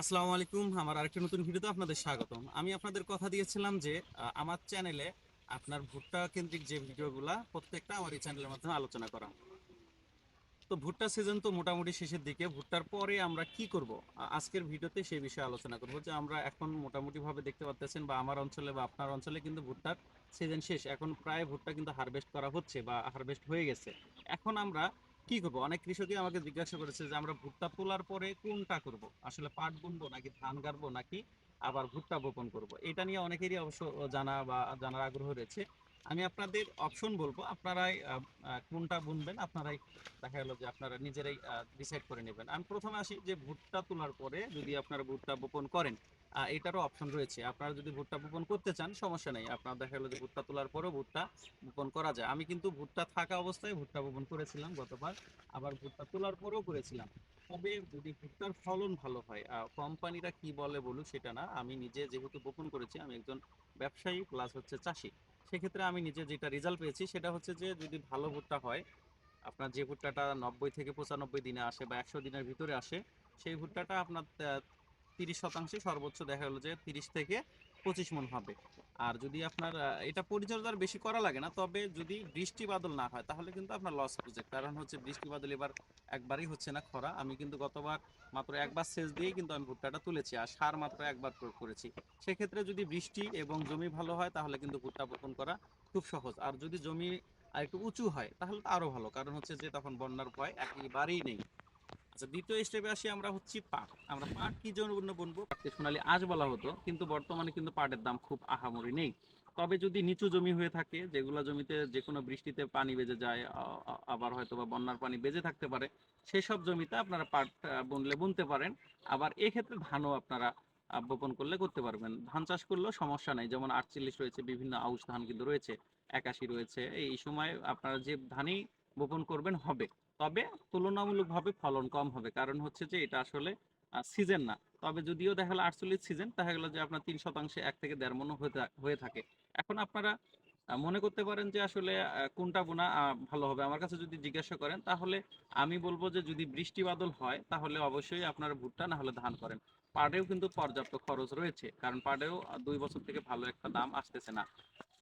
আসসালামু আলাইকুম, আমার আরেকটা নতুন ভিডিওতে আপনাদের স্বাগতম। আমি আপনাদের কথা দিয়েছিলাম যে আমার চ্যানেলে আপনার ভুট্টা কেন্দ্রিক যে ভিডিওগুলা, প্রত্যেকটা আমার এই চ্যানেলের মাধ্যমে আলোচনা করা তো ভুট্টা সিজন তো মোটামুটি শেষের দিকে, ভুট্টার পরে আমরা কি করব? আজকের ভিডিওতে সেই বিষয়ে আলোচনা করব যে, আমরা এখন মোটামুটি ভাবে দেখতে পাচ্ছেন বা আমার অঞ্চলে বা আপনার অঞ্চলে কিন্তু ভুট্টার সিজন শেষ। এখন প্রায় ভুট্টা কিন্তু হারভেস্ট করা হচ্ছে বা হারভেস্ট হয়ে গেছে। এখন আমরা কি করব? অনেক কৃষকই আমাকে জিজ্ঞাসা করেছে যে, আমরা ভুট্টা তোলার পরে কোনটা করব? আসলে পাট বুনবো নাকি ধান গাড়বো নাকি আবার ভুট্টা বপন করব? এটা নিয়ে অনেকেরই অবশ্য জানা বা জানার আগ্রহ রয়েছে। আমি আপনাদের অপশন বলব, আপনারাই কোনটা বুনবেন, আপনারাই দেখা গেল যে আপনারা নিজেরাই ডিসাইড করে নেবেন। আমি প্রথমে আসি যে, ভুট্টা তোলার পরে যদি আপনারা ভুট্টা বপন করেন এটারও অপশন রয়েছে। আপনারা যদি ভুট্টা বপন করতে চান, সমস্যা নেই। আপনার দেখা গেলো যে ভুট্টা তোলার পরেও ভুট্টা বপন করা যায়। আমি কিন্তু ভুট্টা থাকা অবস্থায় ভুট্টা বপন করেছিলাম গতবার। আবার ভুট্টা তোলার পরেও করেছিলাম। তবে যদি ভুট্টার ফলন ভালো হয় কোম্পানিরা কি বলে বলুক সেটা না। আমি নিজে যেহেতু বপন করেছি, আমি একজন ব্যবসায়ী প্লাস হচ্ছে চাষি। সেক্ষেত্রে আমি নিজে যেটা রেজাল্ট পেয়েছি, সেটা হচ্ছে যে যদি ভালো ভুট্টা হয়, আপনার যে ভুট্টাটা নব্বই থেকে পঁচানব্বই দিনে আসে বা একশো দিনের ভিতরে আসে, সেই ভুট্টাটা আপনার তিরিশ শতাংশে সর্বোচ্চ দেখা গেলো যে তিরিশ থেকে পঁচিশ মন হবে। আর যদি আপনার এটা পরিচর্যার বেশি করা লাগে না, তবে যদি বৃষ্টি বাদল না হয়, তাহলে কিন্তু আপনার লস হচ্ছে কারণ হচ্ছে বৃষ্টি বাদল এবার একবারই হচ্ছে না খরা। আমি কিন্তু গতবার মাত্র একবার সেচ দিয়েই কিন্তু আমি ভুট্টাটা তুলেছি, আর সার মাত্র একবার প্রয়োগ করেছি। সেক্ষেত্রে যদি বৃষ্টি এবং জমি ভালো হয়, তাহলে কিন্তু ভুট্টা বপন করা খুব সহজ। আর যদি জমি আর একটু উঁচু হয়, তাহলে তো আরও ভালো। কারণ হচ্ছে যে তখন বন্যার ভয় একেবারেই নেই। আচ্ছা দ্বিতীয় স্টেপে আসি আমরা হচ্ছি পাট। আমরা পাট কি জন্য বুনবো? পাটকে আজ বলা হতো, কিন্তু বর্তমানে কিন্তু পাটের দাম খুব আহামরি নেই। তবে যদি নিচু জমি হয়ে থাকে, যেগুলো জমিতে যে কোনো বৃষ্টিতে পানি বেজে যায় আবার হয়তো বা বন্যার পানি বেজে থাকতে পারে, সেসব জমিতে আপনারা পাট বুনলে বুনতে পারেন। আবার এক্ষেত্রে ধানও আপনারা বপন করলে করতে পারবেন। ধান চাষ করলেও সমস্যা নেই, যেমন আটচল্লিশ রয়েছে, বিভিন্ন আউশ ধান কিন্তু রয়েছে, একাশি রয়েছে। এই সময় আপনারা যে ধানই বপন করবেন হবে। তবে তুলনামূলকভাবে ফলন কম হবে। কারণ হচ্ছে যে এটা আসলে সিজন না। তবে যদিও দেখা গেলো আটচল্লিশ সিজন দেখা গেলো যে আপনার তিন শতাংশে এক থেকে দেড় মন হয়ে থাকে। এখন আপনারা মনে করতে পারেন যে আসলে কোনটা বোনা ভালো হবে। আমার কাছে যদি জিজ্ঞাসা করেন, তাহলে আমি বলব যে যদি বৃষ্টি বাদল হয়, তাহলে অবশ্যই আপনারা ভুট্টা না হলে ধান করেন। পাটেও কিন্তু পর্যাপ্ত খরচ রয়েছে। কারণ পাটেও দুই বছর থেকে ভালো একটা দাম আসতেছে না।